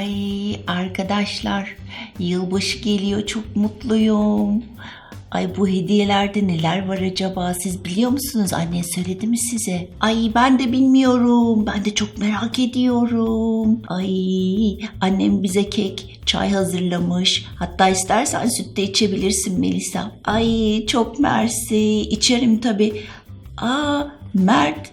Ay arkadaşlar yılbaşı geliyor çok mutluyum. Ay bu hediyelerde neler var acaba siz biliyor musunuz? Anne söyledi mi size? Ay ben de bilmiyorum. Ben de çok merak ediyorum. Ay annem bize kek, çay hazırlamış. Hatta istersen süt de içebilirsin Melisa. Ay çok mersi. İçerim tabii. Aa Mert.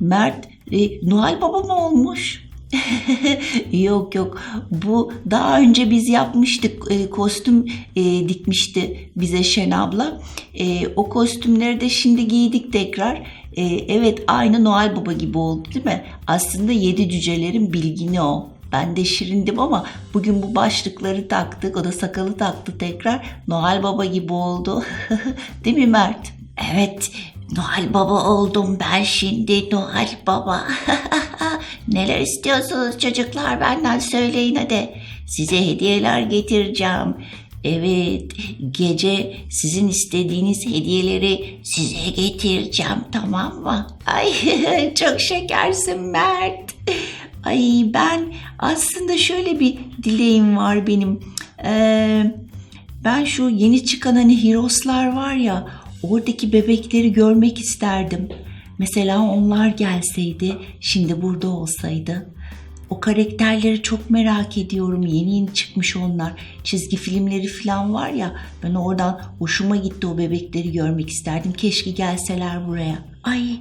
Mert e, Noel Baba mı olmuş? yok yok. Bu daha önce biz yapmıştık. E, kostüm e, dikmişti bize Şen abla. E, o kostümleri de şimdi giydik tekrar. E, evet aynı Noel Baba gibi oldu değil mi? Aslında yedi cücelerin bilgini o. Ben de şirindim ama bugün bu başlıkları taktık o da sakalı taktı tekrar. Noel Baba gibi oldu. Değil mi Mert? Evet Noel Baba oldum ben şimdi Noel Baba. Neler istiyorsunuz çocuklar benden söyleyin hadi. Size hediyeler getireceğim. Evet, gece sizin istediğiniz hediyeleri size getireceğim tamam mı? Ay çok şekersin Mert. Ay ben aslında şöyle bir dileğim var benim. Ee, ben şu yeni çıkan hani Heroes'lar var ya oradaki bebekleri görmek isterdim. Mesela onlar gelseydi, şimdi burada olsaydı. O karakterleri çok merak ediyorum. Yeni yeni çıkmış onlar. Çizgi filmleri falan var ya. Ben oradan hoşuma gitti o bebekleri görmek isterdim. Keşke gelseler buraya. Ay,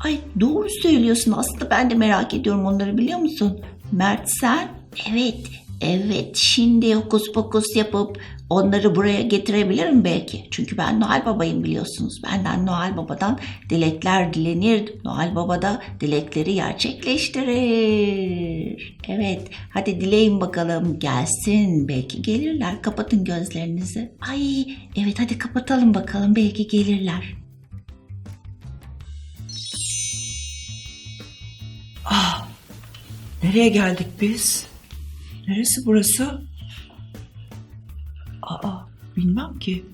ay doğru söylüyorsun. Aslında ben de merak ediyorum onları biliyor musun? Mert sen? Evet, evet. Şimdi hokus pokus yapıp onları buraya getirebilirim belki. Çünkü ben Noel Baba'yım biliyorsunuz. Benden Noel Baba'dan dilekler dilenir. Noel Baba da dilekleri gerçekleştirir. Evet, hadi dileyin bakalım gelsin. Belki gelirler. Kapatın gözlerinizi. Ay, evet hadi kapatalım bakalım. Belki gelirler. Ah, nereye geldik biz? Neresi burası? Aa, bilmem ki.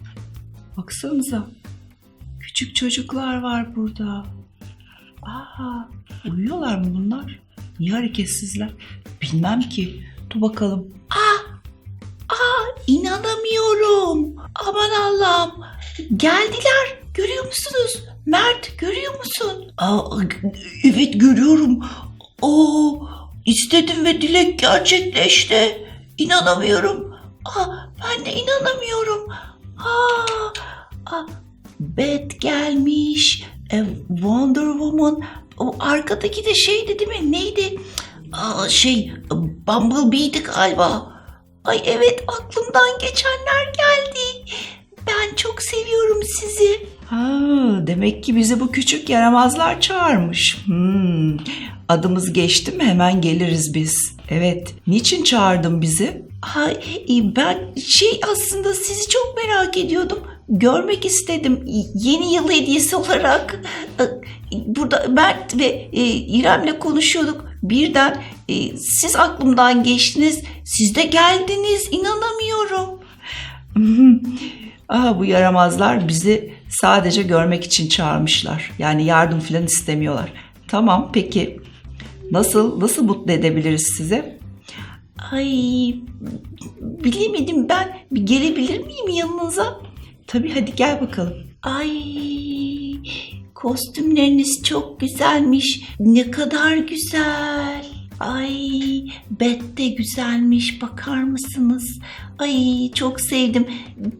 Baksanıza. Küçük çocuklar var burada. Aa, uyuyorlar mı bunlar? Niye hareketsizler? Bilmem ki. Dur bakalım. İnanamıyorum. Aman Allah'ım. Geldiler. Görüyor musunuz? Mert görüyor musun? Aa, evet görüyorum. Oo, istedim ve dilek gerçekleşti. İnanamıyorum. Aa, ben de inanamıyorum. Aa, aa, Bet gelmiş. E, Wonder Woman. O arkadaki de şeydi değil mi? Neydi? Aa, şey Bumblebee'di galiba. Ay evet aklımdan geçenler geldi. Ben çok seviyorum sizi. Ha, demek ki bizi bu küçük yaramazlar çağırmış. Hmm, adımız geçti mi hemen geliriz biz. Evet, niçin çağırdın bizi? Ay e, ben şey aslında sizi çok merak ediyordum. Görmek istedim yeni yıl hediyesi olarak. Burada Mert ve e, İrem'le konuşuyorduk. Birden e, siz aklımdan geçtiniz. Siz de geldiniz. İnanamıyorum. Ah bu yaramazlar bizi sadece görmek için çağırmışlar. Yani yardım falan istemiyorlar. Tamam peki nasıl nasıl mutlu edebiliriz size? Ay bilemedim ben. Bir gelebilir miyim yanınıza? Tabii hadi gel bakalım. Ay kostümleriniz çok güzelmiş. Ne kadar güzel. Ay bet de güzelmiş bakar mısınız? Ay çok sevdim.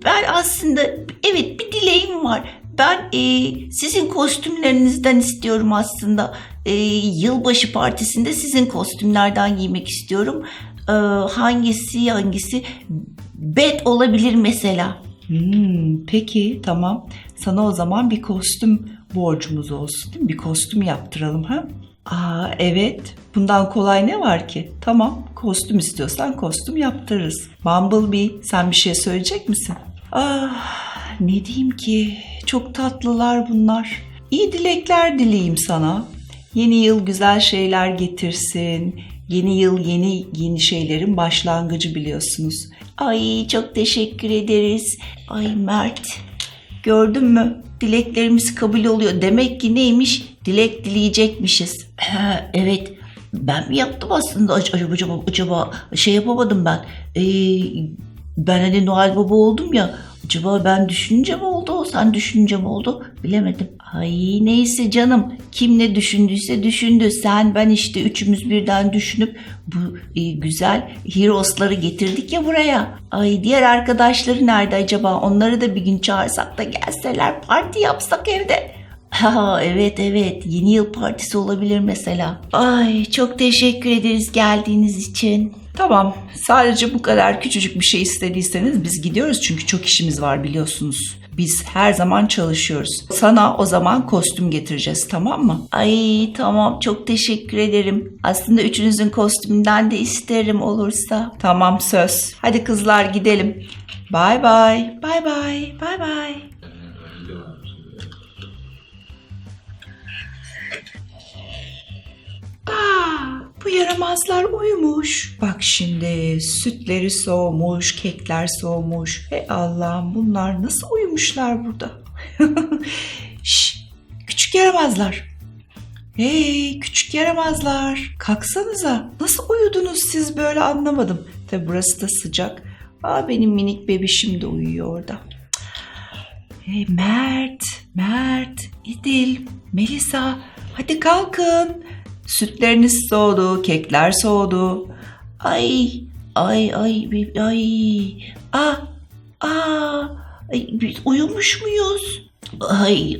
Ben aslında evet bir dileğim var. Ben e, sizin kostümlerinizden istiyorum aslında. E, yılbaşı partisinde sizin kostümlerden giymek istiyorum. E, hangisi hangisi? Bet olabilir mesela. Hmm, peki tamam. Sana o zaman bir kostüm borcumuz olsun değil mi? Bir kostüm yaptıralım ha? Aa evet. Bundan kolay ne var ki? Tamam. Kostüm istiyorsan kostüm yaptırırız. Bumblebee sen bir şey söyleyecek misin? Ah ne diyeyim ki? Çok tatlılar bunlar. İyi dilekler dileyim sana. Yeni yıl güzel şeyler getirsin. Yeni yıl yeni yeni şeylerin başlangıcı biliyorsunuz. Ay çok teşekkür ederiz. Ay Mert gördün mü? Dileklerimiz kabul oluyor. Demek ki neymiş? Dilek dileyecekmişiz. Evet ben mi yaptım aslında acaba acaba, acaba şey yapamadım ben. Ee, ben hani Noel Baba oldum ya. Acaba ben düşününce mi oldu sen düşününce mi oldu bilemedim. Ay neyse canım kim ne düşündüyse düşündü. Sen ben işte üçümüz birden düşünüp bu e, güzel Heroes'ları getirdik ya buraya. Ay diğer arkadaşları nerede acaba? Onları da bir gün çağırsak da gelseler parti yapsak evde. Ha evet evet yeni yıl partisi olabilir mesela. Ay çok teşekkür ederiz geldiğiniz için. Tamam. Sadece bu kadar küçücük bir şey istediyseniz biz gidiyoruz çünkü çok işimiz var biliyorsunuz. Biz her zaman çalışıyoruz. Sana o zaman kostüm getireceğiz tamam mı? Ay tamam çok teşekkür ederim. Aslında üçünüzün kostümünden de isterim olursa. Tamam söz. Hadi kızlar gidelim. Bay bay. Bay bay. Bay bay. Bu yaramazlar uyumuş. Bak şimdi sütleri soğumuş, kekler soğumuş. Hey Allah'ım bunlar nasıl uyumuşlar burada? Şş, küçük yaramazlar. Hey küçük yaramazlar. Kalksanıza. Nasıl uyudunuz siz böyle anlamadım. Tabi burası da sıcak. Aa, benim minik bebişim de uyuyor orada. Hey Mert, Mert, İdil, Melisa hadi kalkın. Sütleriniz soğudu, kekler soğudu. Ay ay ay ay. Ah aa ay, uyumuş muyuz? Ay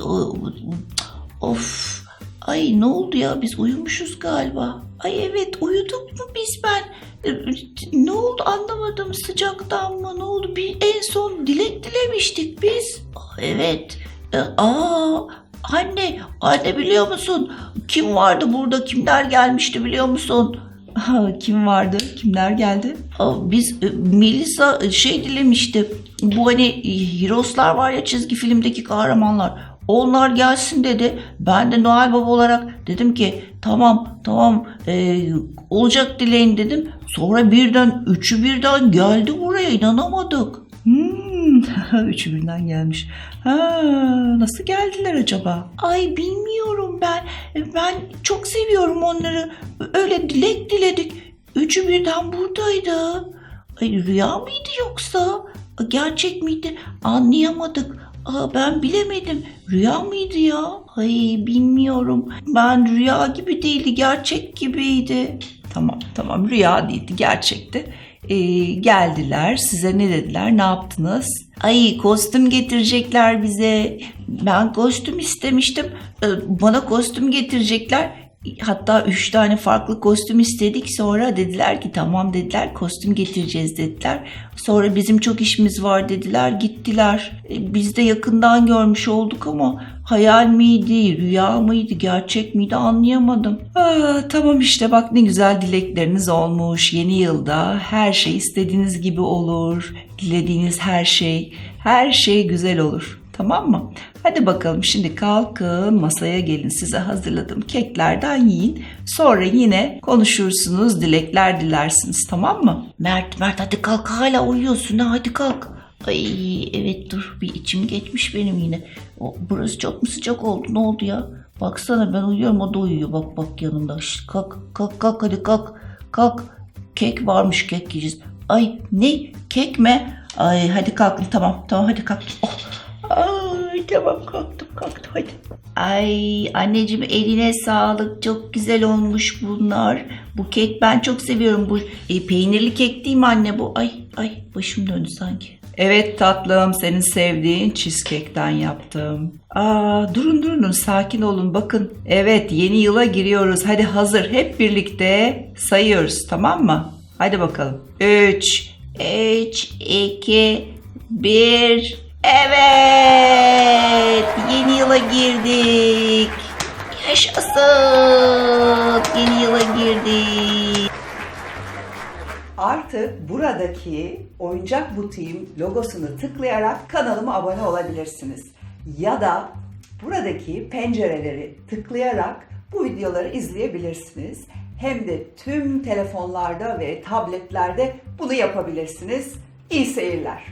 of. Ay ne oldu ya biz uyumuşuz galiba. Ay evet uyuduk mu biz ben? E, Ne oldu anlamadım sıcaktan mı ne oldu? Bir en son dilek dilemiştik biz. Evet. E, Aa anne anne biliyor musun? Kim vardı burada? Kimler gelmişti biliyor musun? Kim vardı? Kimler geldi? Biz e, Melisa e, şey dilemişti. Bu hani e, Heroes'lar var ya çizgi filmdeki kahramanlar. Onlar gelsin dedi. Ben de Noel Baba olarak dedim ki tamam tamam e, olacak dileğin dedim. Sonra birden üçü birden geldi buraya inanamadık. Üçü birden gelmiş. Ha, nasıl geldiler acaba? Ay bilmiyorum ben. E, Ben çok seviyorum onları. Öyle dilek diledik. Üçü birden buradaydı. Ay rüya mıydı yoksa? Gerçek miydi? Anlayamadık. Aa, ben bilemedim. Rüya mıydı ya? Ay bilmiyorum. Ben rüya gibi değildi. Gerçek gibiydi. Tamam tamam rüya değildi gerçekti. Ee, geldiler size ne dediler ne yaptınız? Ay kostüm getirecekler bize. Ben kostüm istemiştim. Ee, Bana kostüm getirecekler. Hatta üç tane farklı kostüm istedik. Sonra dediler ki tamam dediler kostüm getireceğiz dediler. Sonra bizim çok işimiz var dediler gittiler. Ee, Biz de yakından görmüş olduk ama hayal miydi, rüya mıydı, gerçek miydi anlayamadım. Aa, tamam işte bak ne güzel dilekleriniz olmuş. Yeni yılda her şey istediğiniz gibi olur. Dilediğiniz her şey, her şey güzel olur. Tamam mı? Hadi bakalım şimdi kalkın masaya gelin size hazırladığım keklerden yiyin. Sonra yine konuşursunuz, dilekler dilersiniz tamam mı? Mert, Mert hadi kalk hala uyuyorsun ha hadi kalk. Ay evet dur bir içim geçmiş benim yine. O, burası çok mu sıcak oldu ne oldu ya? Baksana ben uyuyorum o da uyuyor bak bak yanımda. Şişt, kalk kalk kalk hadi kalk kalk. Kek varmış kek yiyeceğiz. Ay ne kek mi? Ay hadi kalkın tamam tamam hadi kalk. Oh. Ay tamam kalktım kalktım hadi. Ay anneciğim eline sağlık çok güzel olmuş bunlar. Bu kek ben çok seviyorum bu e, peynirli kek değil mi anne bu? Ay ay başım döndü sanki. Evet tatlım senin sevdiğin cheesecake'ten yaptım. Aa, durun durun sakin olun bakın. Evet yeni yıla giriyoruz. Hadi hazır hep birlikte sayıyoruz tamam mı? Hadi bakalım. 3, 3, 2, 1. Evet yeni yıla girdik. Yaşasın yeni yıla girdik. Artık buradaki oyuncak butiğim logosunu tıklayarak kanalıma abone olabilirsiniz. Ya da buradaki pencereleri tıklayarak bu videoları izleyebilirsiniz. Hem de tüm telefonlarda ve tabletlerde bunu yapabilirsiniz. İyi seyirler.